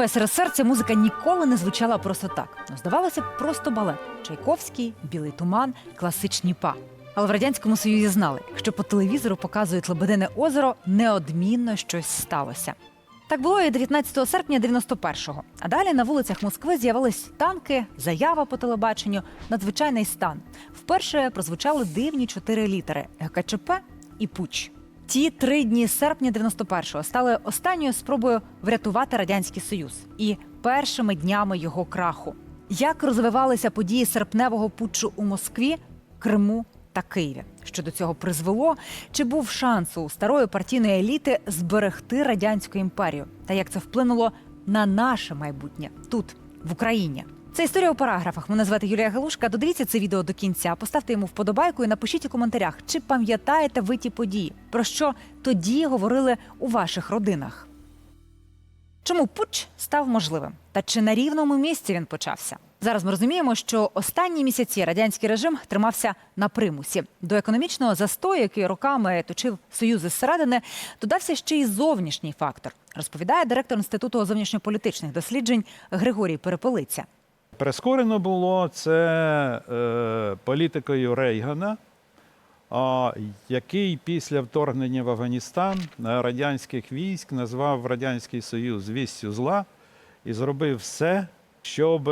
У СРСР ця музика ніколи не звучала просто так. Ну, здавалося б, просто балет. Чайковський, білий туман, класичні па. Але в радянському союзі знали, якщо по телевізору показують Лебедине озеро, неодмінно щось сталося. Так було і 19 серпня 91-го. А далі на вулицях Москви з'явились танки, заява по телебаченню, надзвичайний стан. Вперше прозвучали дивні чотири літери ГКЧП і Пуч. Ті три дні серпня 91-го стали останньою спробою врятувати радянський союз і першими днями його краху. Як розвивалися події серпневого путчу у Москві, Криму та Києві? Що до цього призвело? Чи був шанс у старої партійної еліти зберегти радянську імперію? Та як це вплинуло на наше майбутнє тут, в Україні? Це історія у параграфах. Мене звати Юлія Галушка. Додивіться це відео до кінця. Поставте йому вподобайку і напишіть у коментарях, чи пам'ятаєте ви ті події, про що тоді говорили у ваших родинах. Чому путч став можливим? Та чи на рівному місці він почався? Зараз ми розуміємо, що останні місяці радянський режим тримався на примусі. До економічного застою, який роками точив союзи зсередини, додався ще й зовнішній фактор, розповідає директор інституту зовнішньополітичних досліджень Григорій Переполиця. Прискорено було це е, політикою Рейгана, а, який після вторгнення в Афганістан е, радянських військ назвав Радянський Союз вістю зла і зробив все, щоб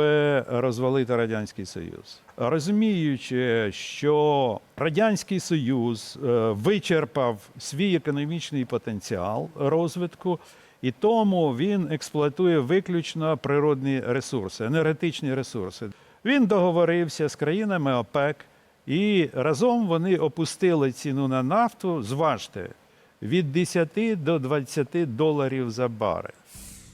розвалити Радянський Союз. Розуміючи, що Радянський Союз е, вичерпав свій економічний потенціал розвитку, і тому він експлуатує виключно природні ресурси, енергетичні ресурси. Він договорився з країнами ОПЕК, і разом вони опустили ціну на нафту, зважте, від 10 до 20 доларів за барель.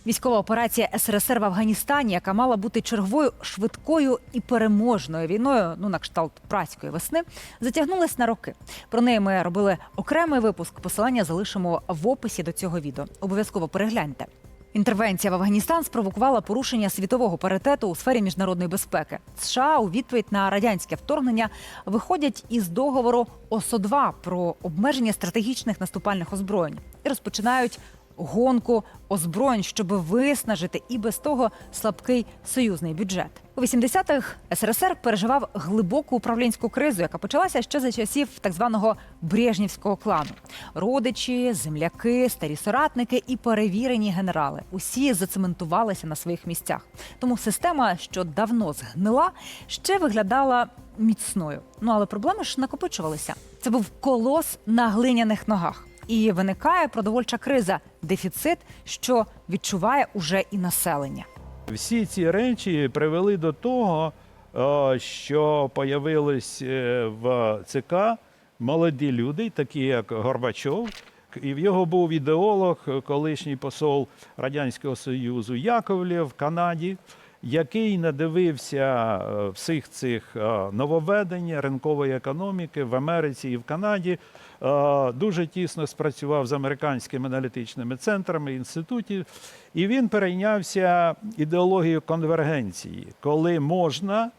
Військова операція СРСР в Афганістані, яка мала бути черговою швидкою і переможною війною, ну на кшталт праської весни, затягнулась на роки. Про неї ми робили окремий випуск. Посилання залишимо в описі до цього відео. Обов'язково перегляньте. Інтервенція в Афганістан спровокувала порушення світового паритету у сфері міжнародної безпеки. США у відповідь на радянське вторгнення виходять із договору ОСО-2 про обмеження стратегічних наступальних озброєнь і розпочинають гонку озброєнь, щоб виснажити і без того слабкий союзний бюджет. У 80-х СРСР переживав глибоку управлінську кризу, яка почалася ще за часів так званого Брежнівського клану. Родичі, земляки, старі соратники і перевірені генерали усі зацементувалися на своїх місцях. Тому система, що давно згнила, ще виглядала міцною. Ну але проблеми ж накопичувалися. Це був колос на глиняних ногах. І виникає продовольча криза, дефіцит, що відчуває уже і населення. Всі ці речі привели до того, е, що появились е, в ЦК молоді люди, такі як Горбачов. І в його був ідеолог, е, колишній посол Радянського Союзу Яковлєв в Канаді, який надивився е, всіх цих е, нововведень ринкової економіки в Америці і в Канаді. Е, Дуже тісно спрацював з американськими аналітичними центрами інститутів, і він перейнявся ідеологією конвергенції, коли можна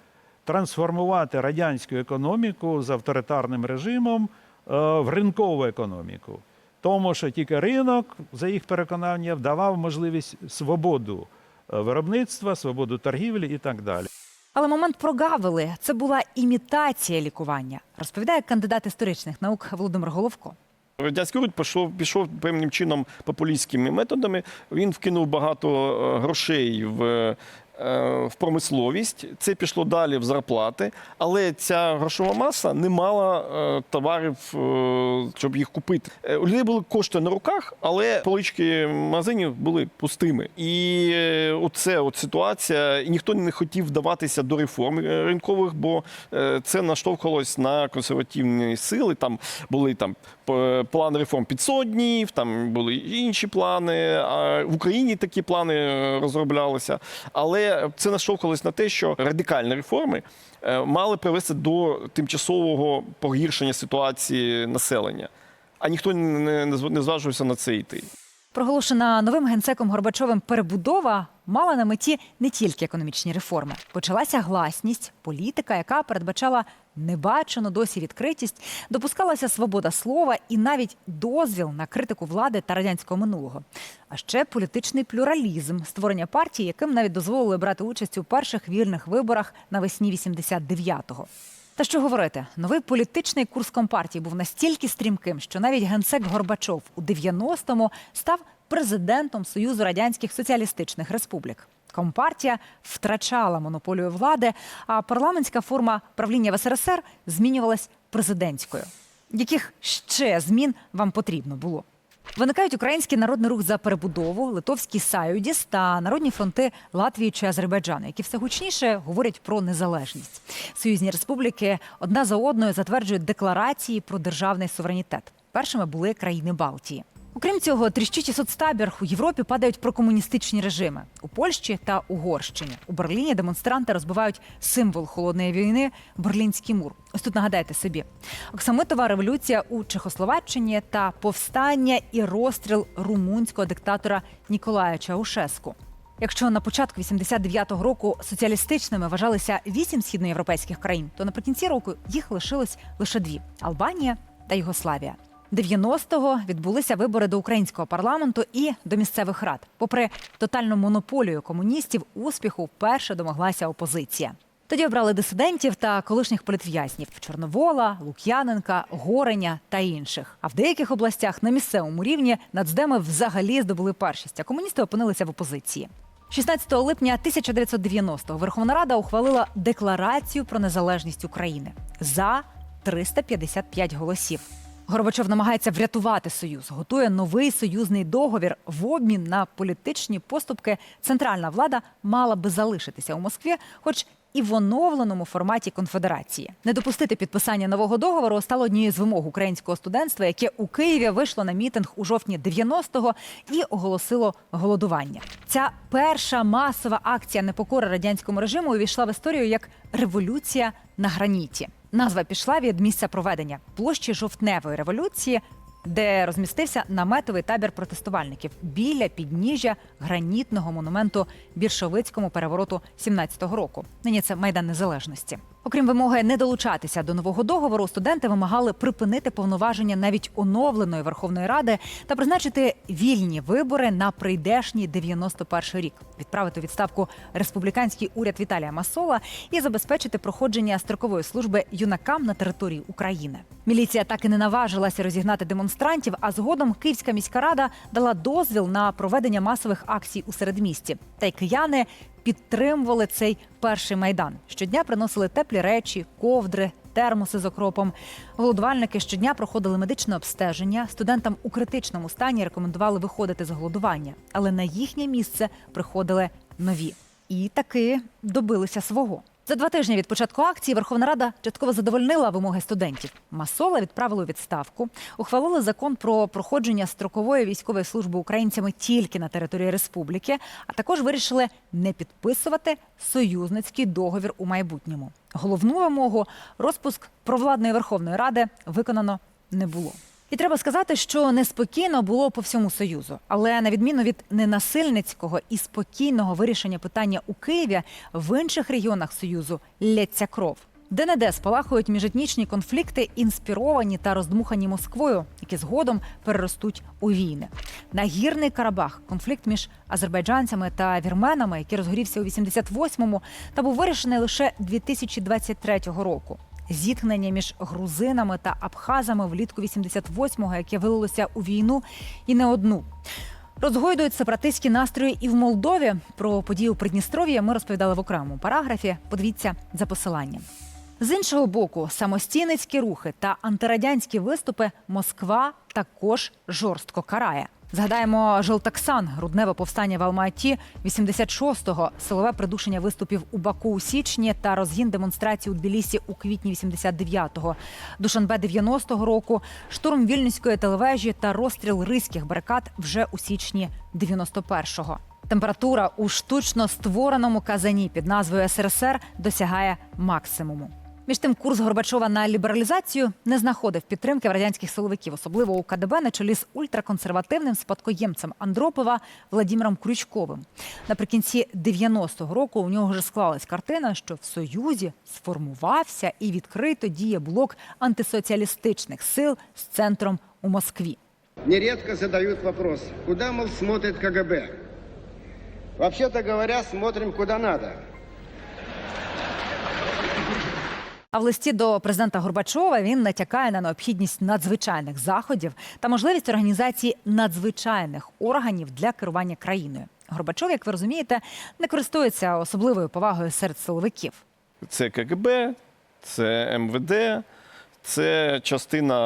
трансформувати радянську економіку з авторитарним режимом в ринкову економіку. Тому що тільки ринок, за їх переконання, давав можливість свободу виробництва, свободу торгівлі і так далі. Але момент прогавили це була імітація лікування, розповідає кандидат історичних наук Володимир Головко. Радянський уряд пішов, пішов певним чином популістськими методами. Він вкинув багато е, грошей в, е, в промисловість. Це пішло далі в зарплати, але ця грошова маса не мала е, товарів, е, щоб їх купити. Е, У людей були кошти на руках, але полички магазинів були пустими. І е, оце от ситуація, і ніхто не хотів вдаватися до реформ е, ринкових, бо е, це наштовхувалось на консервативні сили. Там були там план реформ 500 днів, там були інші плани. В Україні такі плани е, розроблялися. Але це наштовхувалось на те, що радикальні реформи е, мали привести до тимчасового погіршення ситуації населення. А ніхто не, зважився на це йти. Проголошена новим генсеком Горбачовим перебудова мала на меті не тільки економічні реформи. Почалася гласність, політика, яка передбачала небачену досі відкритість, допускалася свобода слова і навіть дозвіл на критику влади та радянського минулого. А ще політичний плюралізм, створення партії, яким навіть дозволили брати участь у перших вільних виборах навесні 89-го. Та що говорити, новий політичний курс компартії був настільки стрімким, що навіть генсек Горбачов у 90-му став президентом Союзу радянських соціалістичних республік. Компартія втрачала монополію влади, а парламентська форма правління в СРСР змінювалась президентською. Яких ще змін вам потрібно було? Виникають Український народний рух за перебудову, Литовський Саюдіс та народні фронти Латвії чи Азербайджану, які все гучніше говорять про незалежність. Союзні республіки одна за одною затверджують декларації про державний суверенітет. Першими були країни Балтії. Окрім цього, тріщучий соцтабір у Європі падають прокомуністичні режими у Польщі та Угорщині. У Берліні демонстранти розбивають символ холодної війни Берлінський мур. Ось тут нагадайте собі: Оксамитова революція у Чехословаччині та повстання і розстріл румунського диктатора Ніколая Чаушеску. Якщо на початку 89-го року соціалістичними вважалися вісім східноєвропейських країн, то наприкінці року їх лишилось лише дві Албанія та Югославія. 90-го відбулися вибори до українського парламенту і до місцевих рад. Попри тотальну монополію комуністів, успіху вперше домоглася опозиція. Тоді обрали дисидентів та колишніх політв'язнів Чорновола, Лук'яненка, Гореня та інших. А в деяких областях на місцевому рівні нацдеми взагалі здобули першість, а комуністи опинилися в опозиції. 16 липня 1990-го Верховна Рада ухвалила декларацію про незалежність України за 355 голосів. Горбачов намагається врятувати союз, готує новий союзний договір в обмін на політичні поступки. Центральна влада мала би залишитися у Москві, хоч і в оновленому форматі конфедерації. Не допустити підписання нового договору стало однією з вимог українського студентства, яке у Києві вийшло на мітинг у жовтні 90-го і оголосило голодування. Ця перша масова акція непокори радянському режиму увійшла в історію як революція на граніті. Назва пішла від місця проведення. Площі жовтневої революції, де розмістився наметовий табір протестувальників біля підніжжя гранітного монументу більшовицькому перевороту 17-го року. Нині це майдан незалежності. Окрім вимоги не долучатися до нового договору, студенти вимагали припинити повноваження навіть оновленої Верховної Ради та призначити вільні вибори на прийдешній 91 рік, відправити відставку республіканський уряд Віталія Масола і забезпечити проходження строкової служби юнакам на території України. Міліція так і не наважилася розігнати демонстрантів. А згодом Київська міська рада дала дозвіл на проведення масових акцій у середмісті. Та й кияни підтримували цей перший майдан. Щодня приносили теплі речі, ковдри. Термоси з окропом голодувальники щодня проходили медичне обстеження. Студентам у критичному стані рекомендували виходити з голодування, але на їхнє місце приходили нові і таки добилися свого. За два тижні від початку акції Верховна Рада частково задовольнила вимоги студентів. Масола відправили у відставку, ухвалили закон про проходження строкової військової служби українцями тільки на території республіки, а також вирішили не підписувати союзницький договір у майбутньому. Головну вимогу розпуск провладної Верховної Ради виконано не було. І треба сказати, що неспокійно було по всьому союзу, але на відміну від ненасильницького і спокійного вирішення питання у Києві, в інших регіонах союзу лється кров. Де не де спалахують міжетнічні конфлікти, інспіровані та роздмухані Москвою, які згодом переростуть у війни. Нагірний Карабах, конфлікт між азербайджанцями та вірменами, який розгорівся у 88-му, та був вирішений лише 2023 року. Зіткнення між грузинами та абхазами влітку 88-го, яке вилилося у війну, і не одну. Розгойдують сепаратистські настрої і в Молдові. Про події у Придністров'ї ми розповідали в окремому параграфі. Подивіться за посиланням. З іншого боку, самостійницькі рухи та антирадянські виступи Москва також жорстко карає. Згадаємо Жолтаксан, грудневе повстання в Алматі 86-го, силове придушення виступів у Баку у січні та розгін демонстрацій у Тбілісі у квітні 89-го, Душанбе 90-го року, штурм вільнюської телевежі та розстріл ризьких барикад вже у січні 91-го. Температура у штучно створеному казані під назвою СРСР досягає максимуму. Між тим, курс Горбачова на лібералізацію не знаходив підтримки в радянських силовиків, особливо у КДБ на чолі з ультраконсервативним спадкоємцем Андропова Владимиром Крючковим. Наприкінці 90-го року у нього вже склалась картина, що в Союзі сформувався і відкрито діє блок антисоціалістичних сил з центром у Москві. Нередко задают вопрос, куда, мол, смотрит КГБ. Вообще-то говоря, смотрим куда надо. А в листі до президента Горбачова він натякає на необхідність надзвичайних заходів та можливість організації надзвичайних органів для керування країною. Горбачов, як ви розумієте, не користується особливою повагою серед силовиків. Це КГБ, це МВД, це частина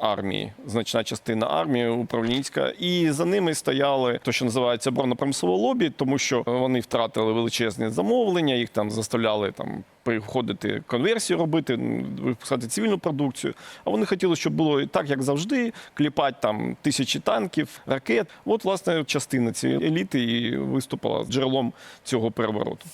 армії, значна частина армії управлінська. І за ними стояли те, що називається оборонно-промислове лобі, тому що вони втратили величезні замовлення, їх там заставляли там. Приходити конверсію робити, випускати цивільну продукцію. А вони хотіли, щоб було і так, як завжди, кліпати там тисячі танків, ракет. От, власне, частина цієї еліти і виступила джерелом цього перевороту.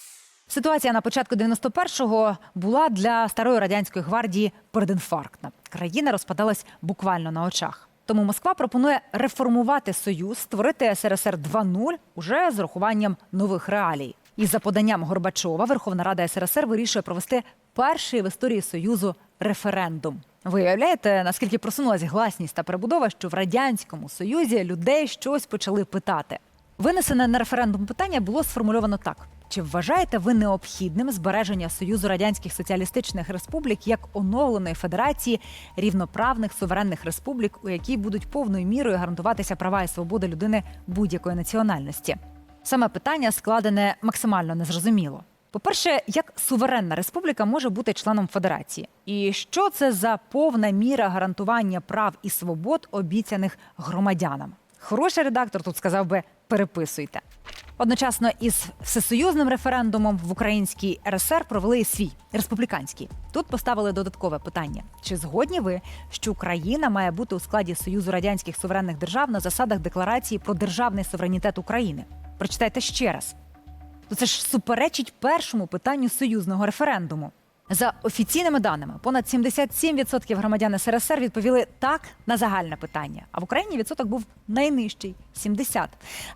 Ситуація на початку 91-го була для старої радянської гвардії передінфарктна. Країна розпадалась буквально на очах. Тому Москва пропонує реформувати союз, створити СРСР 2.0 уже з урахуванням нових реалій. І за поданням Горбачова Верховна Рада СРСР вирішує провести перший в історії союзу референдум. Ви уявляєте, наскільки просунулась гласність та перебудова, що в радянському союзі людей щось почали питати. Винесене на референдум питання було сформульовано так: чи вважаєте ви необхідним збереження Союзу Радянських Соціалістичних Республік як оновленої федерації рівноправних суверенних республік, у якій будуть повною мірою гарантуватися права і свободи людини будь-якої національності? Саме питання складене максимально незрозуміло. По-перше, як суверенна республіка може бути членом федерації? І що це за повна міра гарантування прав і свобод, обіцяних громадянам? Хороший редактор тут сказав би переписуйте. Одночасно із всесоюзним референдумом в українській РСР провели і свій республіканський. Тут поставили додаткове питання: чи згодні ви, що Україна має бути у складі Союзу радянських суверенних держав на засадах декларації про державний суверенітет України? Прочитайте ще раз. То це ж суперечить першому питанню союзного референдуму. За офіційними даними, понад 77% громадян СРСР відповіли так на загальне питання. А в Україні відсоток був найнижчий 70%.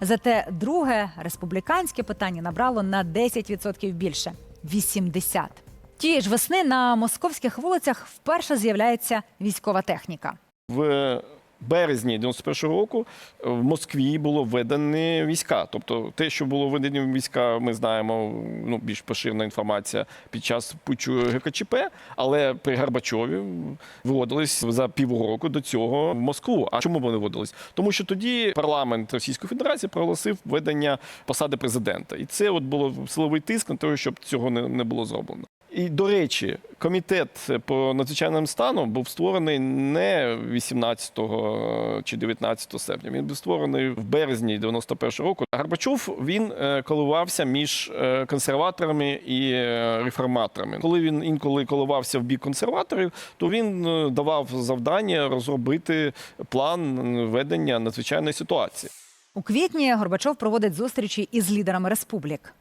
Зате друге республіканське питання набрало на 10% більше 80%. Тієї ж весни на московських вулицях вперше з'являється військова техніка. В березні 91-го року в Москві було введені війська. Тобто, те, що було введені війська, ми знаємо, ну більш поширена інформація під час путчу ГКЧП, але при Горбачові виводились за півроку до цього в Москву. А чому вони виводились? Тому що тоді парламент Російської Федерації проголосив введення посади президента, і це от було силовий тиск на те, щоб цього не було зроблено. І до речі, комітет по надзвичайним станом був створений не 18 чи 19 серпня. Він був створений в березні 91 року. Горбачов він е, коливався між е, консерваторами і е, реформаторами. Коли він інколи коливався в бік консерваторів, то він давав завдання розробити план ведення надзвичайної ситуації. У квітні Горбачов проводить зустрічі із лідерами республік.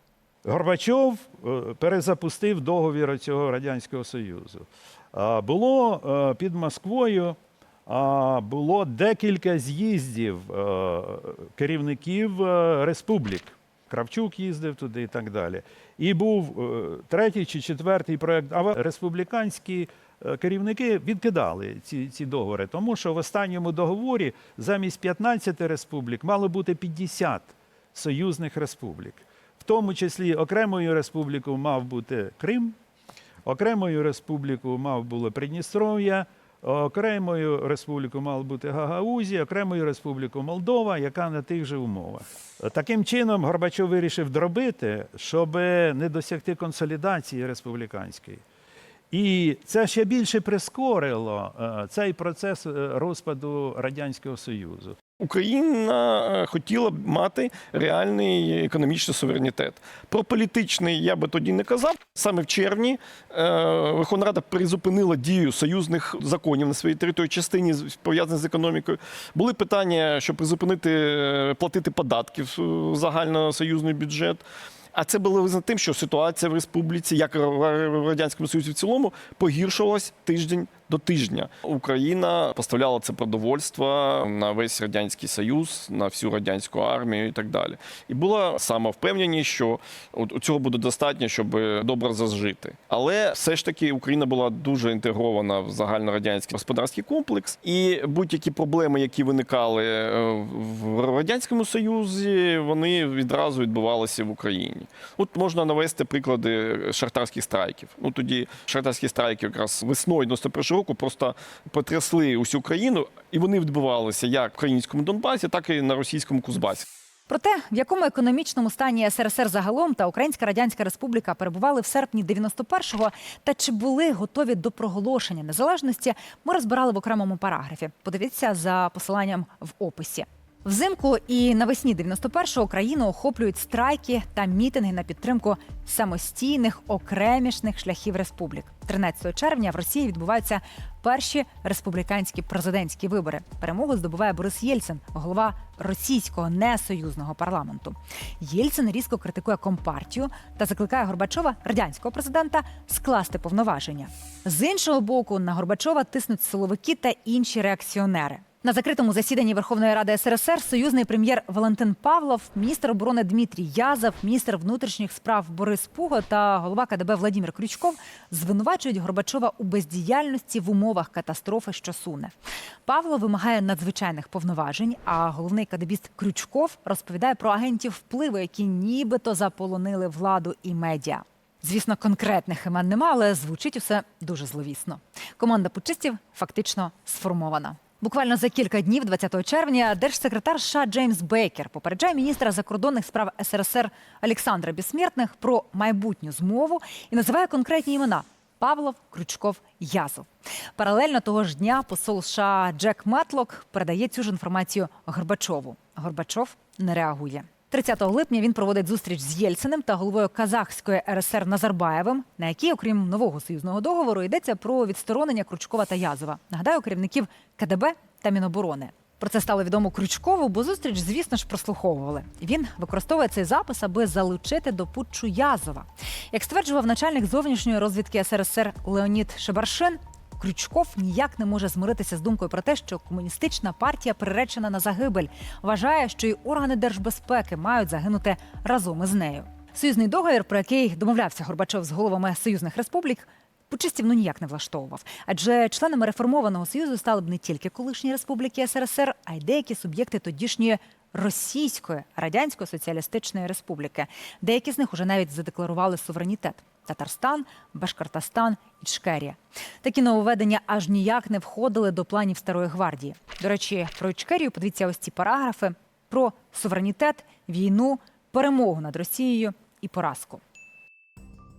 Горбачов е, перезапустив договір цього Радянського Союзу. А, Було е, під Москвою було декілька з'їздів е, керівників е, республік. Кравчук їздив туди і так далі. І був е, третій чи четвертий проєкт, а республіканські е, керівники відкидали ці, ці договори, тому що в останньому договорі замість 15 республік мало бути 50 союзних республік. Тому числі окремою республікою мав бути Крим, окремою республікою мав було Придністров'я, окремою республікою мав бути Гагаузія, окремою республікою Молдова, яка на тих же умовах. Таким чином Горбачов вирішив дробити, щоб не досягти консолідації республіканської. І це ще більше прискорило е, цей процес е, розпаду Радянського Союзу. Україна е, хотіла б мати реальний економічний суверенітет. Про політичний я би тоді не казав. Саме в червні е, Верховна Рада призупинила дію союзних законів на своїй території, частині пов'язаних з економікою. Були питання, щоб призупинити е, платити податки в загальносоюзний бюджет. А це було визнано тим, що ситуація в республіці, як в радянському союзі в цілому, погіршувалась тиждень до тижня. Україна поставляла це продовольство на весь радянський союз, на всю радянську армію і так далі. І була самовпевненість, що от цього буде достатньо, щоб добре зажити. Але все ж таки Україна була дуже інтегрована в загальнорадянський господарський комплекс, і будь-які проблеми, які виникали е, в радянському союзі, вони відразу відбувалися в Україні. От можна навести приклади шахтарських страйків. Ну тоді шахтарські страйки якраз весною 91 року просто потрясли усю країну, і вони відбувалися як в українському Донбасі, так і на російському Кузбасі. Про те, в якому економічному стані СРСР загалом та Українська Радянська Республіка перебували в серпні 91-го та чи були готові до проголошення незалежності, ми розбирали в окремому параграфі. Подивіться за посиланням в описі. Взимку і навесні 91-го країну охоплюють страйки та мітинги на підтримку самостійних окремішних шляхів республік. 13 червня в Росії відбуваються перші республіканські президентські вибори. Перемогу здобуває Борис Єльцин, голова російського несоюзного парламенту. Єльцин різко критикує компартію та закликає Горбачова, радянського президента, скласти повноваження. З іншого боку, на Горбачова тиснуть силовики та інші реакціонери. На закритому засіданні Верховної Ради СРСР союзний прем'єр Валентин Павлов, міністр оборони Дмитрій Язов, міністр внутрішніх справ Борис Пуго та голова КДБ Владимир Крючков звинувачують Горбачова у бездіяльності в умовах катастрофи, що суне. Павло вимагає надзвичайних повноважень. А головний кадебіст Крючков розповідає про агентів впливу, які нібито заполонили владу і медіа. Звісно, конкретних імен нема, але звучить усе дуже зловісно. Команда путчистів фактично сформована. Буквально за кілька днів, 20 червня, держсекретар США Джеймс Бейкер попереджає міністра закордонних справ СРСР Олександра Бессмертних про майбутню змову і називає конкретні імена. Павлов, Крючков, Язов. Паралельно того ж дня посол США Джек Матлок передає цю ж інформацію Горбачову. Горбачов не реагує. 30 липня він проводить зустріч з Єльциним та головою Казахської РСР Назарбаєвим, на якій, окрім нового союзного договору, йдеться про відсторонення Крючкова та Язова. Нагадаю, керівників КДБ та Міноборони. Про це стало відомо Крючкову, бо зустріч, звісно ж, прослуховували. Він використовує цей запис, аби залучити до путчу Язова. Як стверджував начальник зовнішньої розвідки СРСР Леонід Шебаршин, Крючков ніяк не може змиритися з думкою про те, що комуністична партія приречена на загибель. Вважає, що й органи держбезпеки мають загинути разом із нею. Союзний договір, про який домовлявся Горбачов з головами союзних республік, путчистів ну ніяк не влаштовував. Адже членами реформованого союзу стали б не тільки колишні республіки СРСР, а й деякі суб'єкти тодішньої Російської радянської соціалістичної республіки. Деякі з них уже навіть задекларували суверенітет. Татарстан, Башкортостан, Ічкерія. Такі нововведення аж ніяк не входили до планів старої гвардії. До речі, про Ічкерію подивіться ось ці параграфи про суверенітет, війну, перемогу над Росією і поразку.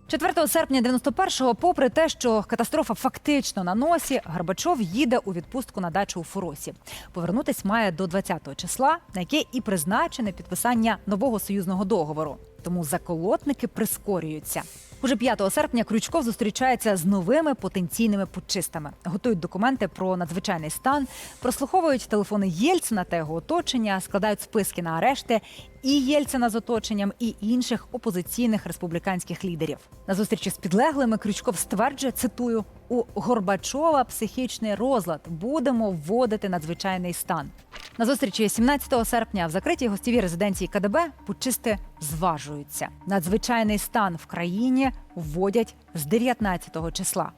4 серпня 91-го, попри те, що катастрофа фактично на носі, Горбачов їде у відпустку на дачу у Фуросі. Повернутись має до 20-го числа, на яке і призначене підписання нового союзного договору. Тому заколотники прискорюються. Уже 5 серпня Крючков зустрічається з новими потенційними путчистами, готують документи про надзвичайний стан, прослуховують телефони Єльцина та його оточення, складають списки на арешти і Єльцина з оточенням, і інших опозиційних республіканських лідерів. На зустрічі з підлеглими Крючков стверджує, цитую: у Горбачова психічний розлад. Будемо вводити надзвичайний стан. На зустрічі 17 серпня в закритій гостєвій резиденції КДБ путчисти зважуються. Надзвичайний стан в країні вводять з 19 числа.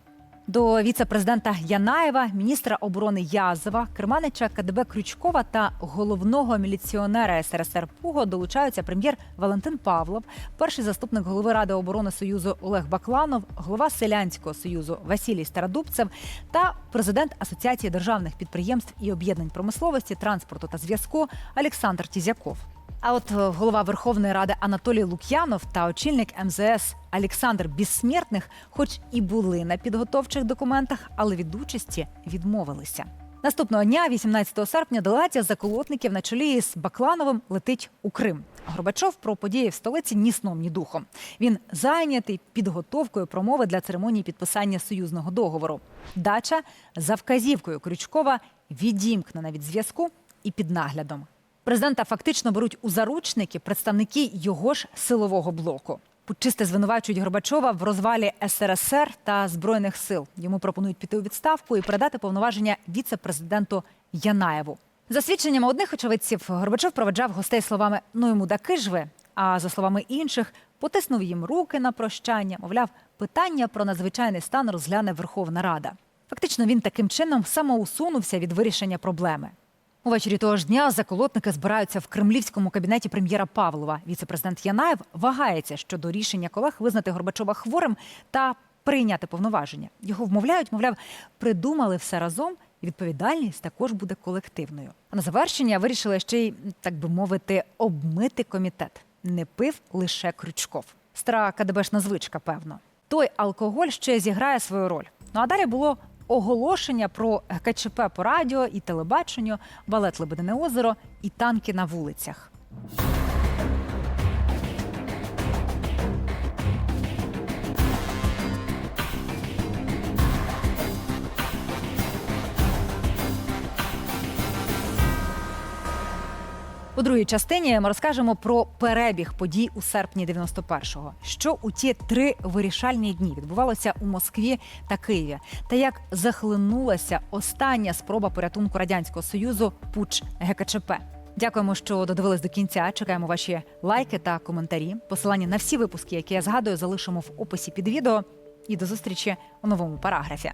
До віце-президента Янаєва, міністра оборони Язова, керманича КДБ Крючкова та головного міліціонера СРСР Пуго долучаються прем'єр Валентин Павлов, перший заступник голови Ради оборони Союзу Олег Бакланов, голова Селянського союзу Василій Стародубцев та президент Асоціації державних підприємств і об'єднань промисловості, транспорту та зв'язку Олександр Тізяков. А от е, голова Верховної Ради Анатолій Лук'янов та очільник МЗС Олександр Безсмертних, хоч і були на підготовчих документах, але від участі відмовилися. Наступного дня, 18 серпня, делегація заколотників на чолі з Баклановим летить у Крим. Горбачов про події в столиці ні сном, ні духом. Він зайнятий підготовкою промови для церемонії підписання союзного договору. Дача за вказівкою Крючкова відімкнена від зв'язку і під наглядом. Президента фактично беруть у заручники представники його ж силового блоку. Путчисти звинувачують Горбачова в розвалі СРСР та збройних сил. Йому пропонують піти у відставку і передати повноваження віце-президенту Янаєву. За свідченнями одних очевидців, Горбачов проведжав гостей словами Ну й мудаки ж ви. А за словами інших, потиснув їм руки на прощання. Мовляв, питання про надзвичайний стан розгляне Верховна Рада. Фактично, він таким чином самоусунувся від вирішення проблеми. Увечері того ж дня заколотники збираються в кремлівському кабінеті прем'єра Павлова. Віце-президент Янаєв вагається щодо рішення колег визнати Горбачова хворим та прийняти повноваження. Його вмовляють, мовляв, придумали все разом, і відповідальність також буде колективною. А на завершення вирішили ще й, так би мовити, обмити комітет. Не пив лише Крючков. Стара КДБшна звичка, певно. Той алкоголь ще зіграє свою роль. Ну а далі було оголошення про КЧП по радіо і телебаченню, балет Лебедине озеро і танки на вулицях. У другій частині ми розкажемо про перебіг подій у серпні 91-го. Що у ті три вирішальні дні відбувалося у Москві та Києві, та як захлинулася остання спроба порятунку радянського союзу Пуч ГКЧП. Дякуємо, що додивились до кінця. Чекаємо ваші лайки та коментарі. Посилання на всі випуски, які я згадую, залишимо в описі під відео. І до зустрічі у новому параграфі.